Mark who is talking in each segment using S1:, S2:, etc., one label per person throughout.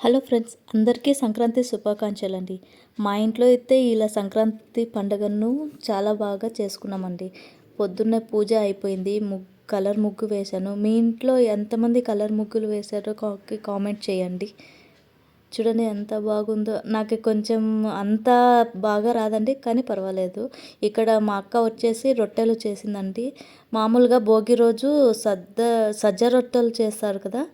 S1: Hello friends అందరికీ సంక్రాంతి శుభాకాంక్షలు అండి మా ఇంట్లో అయితే ఇలా సంక్రాంతి పండుగను చాలా బాగా చేసుకున్నామండి. పొద్దున్న పూజ అయిపోయింది ముగ్గు కలర్ ముగ్గు వేశాను. మీ ఇంట్లో ఎంతమంది కలర్ ముగ్గులు వేశారో కా- కామెంట్ చేయండి. చూడండి ఎంత బాగుందో. నాకు కొంచెం అంత బాగా రాదండి కానీ పర్వాలేదు. ఇక్కడ మా అక్క వచ్చేసి రొట్టెలు చేసిందండి. మామూలుగా భోగి రోజు సద్ద సజ్జ రొట్టెలు చేస్తారు కదా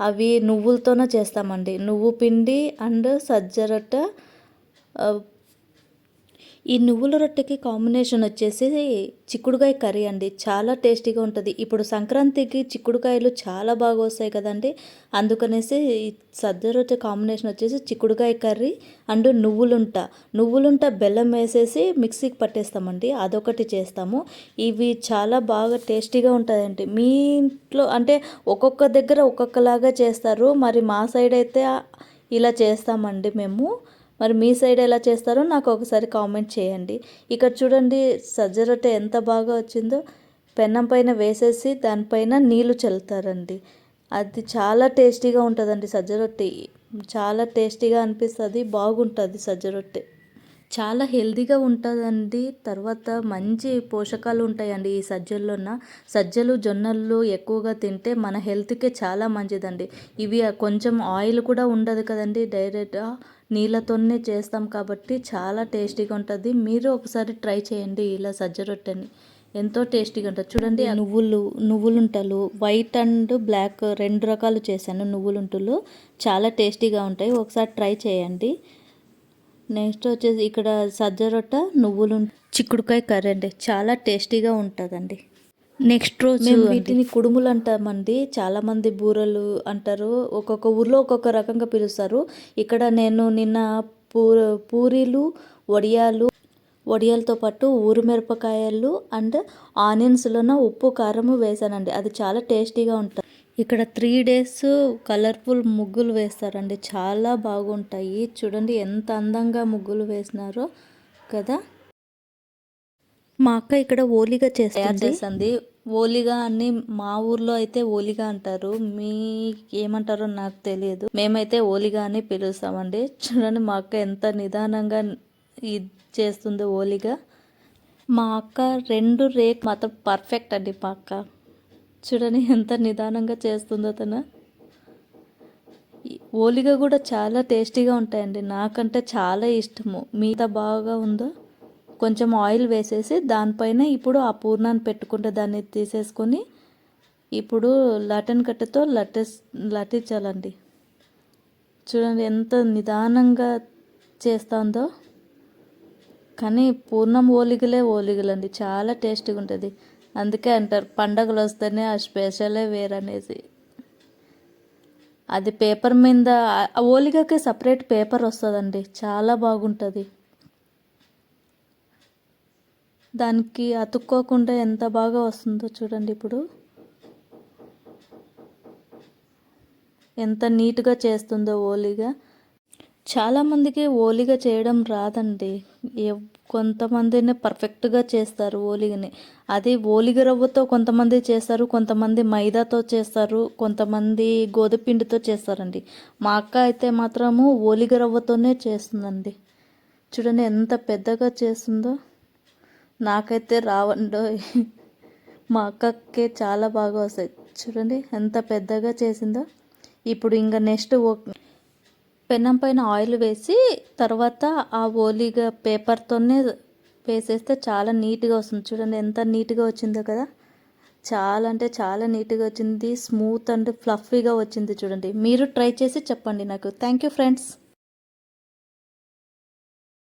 S1: అవి నువ్వులతోనే చేస్తామండి. నువ్వు పిండి అండ్ సజ్జ రొట్టె ఈ నువ్వుల రొట్టెకి కాంబినేషన్ వచ్చేసి చిక్కుడుకాయ కర్రీ అండి. చాలా టేస్టీగా ఉంటుంది. ఇప్పుడు సంక్రాంతికి చిక్కుడుకాయలు చాలా బాగా వస్తాయి కదండి. అందుకనేసి ఈ సజ్జ రొట్టె కాంబినేషన్ వచ్చేసి చిక్కుడుకాయ కర్రీ అండ్ నువ్వులుంట. నువ్వులుంట బెల్లం వేసేసి మిక్సీకి పట్టేస్తామండి. అదొకటి చేస్తాము. ఇవి చాలా బాగా టేస్టీగా ఉంటాయండి. మీ ఇంట్లో అంటే ఒక్కొక్క దగ్గర ఒక్కొక్కలాగా చేస్తారు. మరి మా సైడ్ అయితే ఇలా చేస్తామండి మేము. మరి మీ సైడ్ ఎలా చేస్తారో నాకు ఒకసారి కామెంట్ చేయండి. ఇక్కడ చూడండి సజ్జ రొట్టె ఎంత బాగా వచ్చిందో. పెన్నం పైన వేసేసి దానిపైన నీళ్ళు చల్లుతారండి. అది చాలా టేస్టీగా ఉంటుందండి సజ్జ రొట్టె. చాలా టేస్టీగా అనిపిస్తుంది బాగుంటుంది సజ్జ రొట్టె. చాలా హెల్తీగా ఉంటుందండి. తర్వాత మంచి పోషకాలు ఉంటాయండి ఈ సజ్జల్లోన. సజ్జలు జొన్నలు ఎక్కువగా తింటే మన హెల్త్కే చాలా మంచిదండి. ఇవి కొంచెం ఆయిల్ కూడా ఉండదు కదండి. డైరెక్ట్గా నీళ్ళతోనే చేస్తాం కాబట్టి చాలా టేస్టీగా ఉంటుంది. మీరు ఒకసారి ట్రై చేయండి ఇలా సజ్జ రొట్టెని. ఎంతో టేస్టీగా ఉంటుంది. చూడండి నువ్వులు నువ్వులుంటలు వైట్ అండ్ బ్లాక్ రెండు రకాలు చేశాను. నువ్వులుంటలు చాలా టేస్టీగా ఉంటాయి. ఒకసారి ట్రై చేయండి. నెక్స్ట్ వచ్చేసి ఇక్కడ సజ్జ రొట్టె నువ్వులు చిక్కుడుకాయ కర్రీ అండి. చాలా టేస్టీగా ఉంటుందండి. నెక్స్ట్ రోజు వీటిని కుడుములు అంటామండి. చాలా మంది బూరలు అంటారు. ఒక్కొక్క ఊర్లో ఒక్కొక్క రకంగా పిలుస్తారు. ఇక్కడ నేను నిన్న పూ పూరీలు వడియాలు వడియాలతో పాటు ఊరు మిరపకాయలు అండ్ ఆనియన్స్లోన ఉప్పు కారము వేసానండి. అది చాలా టేస్టీగా ఉంటుంది ఇక్కడ త్రీ డేస్ కలర్ఫుల్ ముగ్గులు వేస్తారండి. చాలా బాగుంటాయి. చూడండి ఎంత అందంగా ముగ్గులు వేసినారో కదా. మా అక్క ఇక్కడ ఓలిగా చేస్తుంది. చేస్తుంది ఓలిగా అని మా ఊర్లో అయితే ఓలిగా అంటారు. మీ ఏమంటారో నాకు తెలియదు. మేమైతే ఓలిగా అని పిలుస్తామండి. చూడండి మా అక్క ఎంత నిదానంగా ఇది చేస్తుందో ఓలిగా. మా అక్క రెండు రేట్ మాత్రం పర్ఫెక్ట్ అండి మా అక్క. చూడండి ఎంత నిదానంగా చేస్తుందో తను. ఓలిగా కూడా చాలా టేస్టీగా ఉంటాయండి. నాకంటే చాలా ఇష్టము. మిగతా బాగా ఉందో కొంచెం ఆయిల్ వేసేసి దానిపైన ఇప్పుడు ఆ పూర్ణాన్ని పెట్టుకుంటే దాన్ని తీసేసుకొని ఇప్పుడు లటన్ కట్టెతో లట్టెస్ లట్టించాలండి చూడండి ఎంత నిదానంగా చేస్తుందో. కానీ పూర్ణం ఓలిగలే ఓలిగలండి. చాలా టేస్టీగా ఉంటుంది అందుకే అంటారు పండగలు వస్తేనే ఆ స్పెషలే వేరనేసి. అది పేపర్ మీద ఆ ఓలిగకి సపరేట్ పేపర్ వస్తుందండి చాలా బాగుంటుంది. దానికి అతుక్కోకుండా ఎంత బాగా వస్తుందో చూడండి ఇప్పుడు. ఎంత నీట్గా చేస్తుందో ఓలిగా. చాలామందికి ఓలిగా చేయడం రాదండి. ఎవ్- కొంతమందిని పర్ఫెక్ట్గా చేస్తారు ఓలిగని అది ఓలిగ రవ్వతో కొంతమంది చేస్తారు కొంతమంది మైదాతో చేస్తారు కొంతమంది గోధుపిండితో చేస్తారండి. మా అక్క అయితే మాత్రము ఓలిగ రవ్వతోనే చేస్తుందండి. చూడండి ఎంత పెద్దగా చేస్తుందో. నాకైతే రావండో మా అక్కకే చాలా బాగా వస్తాయి. చూడండి ఎంత పెద్దగా చేసిందో. ఇప్పుడు ఇంకా నెక్స్ట్ పెనం పైన ఆయిల్ వేసి తర్వాత ఆ ఓలీగా పేపర్తోనే వేసేస్తే చాలా నీట్గా వస్తుంది. చూడండి ఎంత నీట్గా వచ్చిందో కదా. చాలా అంటే చాలా నీట్గా వచ్చింది. స్మూత్ అండ్ ఫ్లఫీగా వచ్చింది చూడండి. మీరు ట్రై చేసి చెప్పండి నాకు. Thank you friends.